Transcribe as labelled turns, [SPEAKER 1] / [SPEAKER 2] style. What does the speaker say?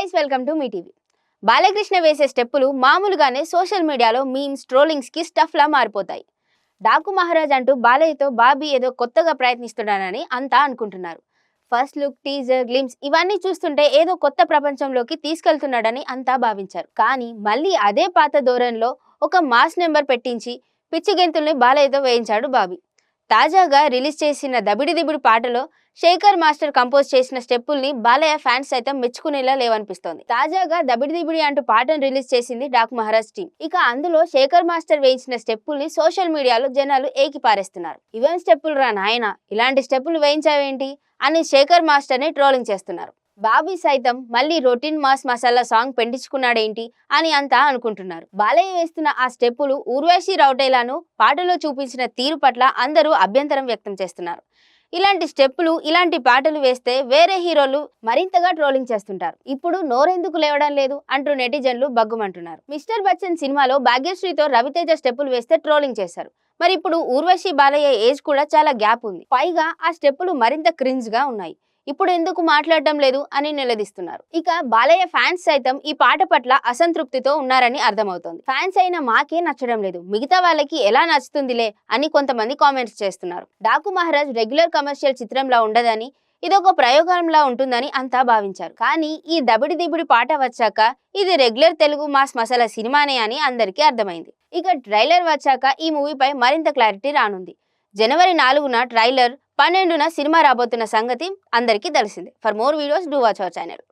[SPEAKER 1] Guys welcome to మీ TV. Balakrishna వేసే స్టెప్పులు మామూలుగానే సోషల్ మీడియాలో మీమ్స్ ట్రోలింగ్స్కి స్టఫ్లా మారిపోతాయి. డాకు మహారాజ్ అంటూ బాలయ్యతో బాబీ ఏదో కొత్తగా ప్రయత్నిస్తున్నానని అంతా అనుకుంటున్నారు. ఫస్ట్ లుక్ టీజర్ గ్లిమ్స్ ఇవన్నీ చూస్తుంటే ఏదో కొత్త ప్రపంచంలోకి తీసుకెళ్తున్నాడని అంతా భావించారు. కానీ మళ్ళీ అదే పాత ధోరణిలో ఒక మాస్ నెంబర్ పెట్టించి పిచ్చి గెంతుల్ని బాలయ్యతో వేయించాడు బాబీ. తాజాగా రిలీజ్ చేసిన దబిడి దిబిడి పాటలో శేఖర్ మాస్టర్ కంపోజ్ చేసిన స్టెప్పుల్ని బాలయ్య ఫ్యాన్స్ సైతం మెచ్చుకునేలా లేవనిపిస్తోంది. తాజాగా దబిడి దిబిడి అంటూ పాటను రిలీజ్ చేసింది డాక్ మహారాజ్ టీం. ఇక అందులో శేఖర్ మాస్టర్ వేయించిన స్టెప్పుల్ని సోషల్ మీడియాలో జనాలు ఏకిపారేస్తున్నారు ఇవేం స్టెప్పులు రా నాయన ఇలాంటి స్టెప్పులు వేయించావేంటి? అని శేఖర్ మాస్టర్ని ట్రోలింగ్ చేస్తున్నారు. బాబీ సైతం మళ్ళీ రొటీన్ మాస్ మసాలా సాంగ్ పెండించుకున్నాడేంటి అని అంతా అనుకుంటున్నారు. బాలయ్య వేస్తున్న ఆ స్టెప్పులు ఊర్వశి రౌటేలాను పాటలో చూపించిన తీరు పట్ల అందరూ అభ్యంతరం వ్యక్తం చేస్తున్నారు. ఇలాంటి స్టెప్పులు ఇలాంటి పాటలు వేస్తే వేరే హీరోలు మరింతగా ట్రోలింగ్ చేస్తుంటారు. ఇప్పుడు నోరెందుకు లేవడం లేదు అంటూ నెటిజన్లు బగ్గుమంటున్నారు. మిస్టర్ బచ్చన్ సినిమాలో భాగ్యశ్రీతో రవితేజ స్టెప్పులు వేస్తే ట్రోలింగ్ చేశారు. మరి ఇప్పుడు ఊర్వశి బాలయ్య ఏజ్ కూడా చాలా గ్యాప్ ఉంది. పైగా ఆ స్టెప్పులు మరింత క్రింజ్గా ఉన్నాయి. ఇప్పుడు ఎందుకు మాట్లాడడం లేదు అని నిలదీస్తున్నారు. ఇక బాలయ్య ఫ్యాన్స్ సైతం ఈ పాట పట్ల అసంతృప్తితో ఉన్నారని అర్థమవుతోంది. ఫ్యాన్స్ అయిన మాకే నచ్చడం లేదు. మిగతా వాళ్ళకి ఎలా నచ్చుతుందిలే అని కొంతమంది కామెంట్స్ చేస్తున్నారు. డాకు మహారాజ్ రెగ్యులర్ కమర్షియల్ చిత్రంలా ఉండదని ఇదొక ప్రయోగంలా ఉంటుందని అంతా భావించారు. కానీ ఈ దబిడి దిబిడి పాట వచ్చాక ఇది రెగ్యులర్ తెలుగు మాస్ మసాలా సినిమానే అని అందరికీ అర్థమైంది. ఇక ట్రైలర్ వచ్చాక ఈ మూవీపై మరింత క్లారిటీ రానుంది. జనవరి నాలుగున ట్రైలర్ పన్నెండున సినిమా రాబోతున్న సంగతి అందరికీ తెలిసిందే. For more videos do watch our channel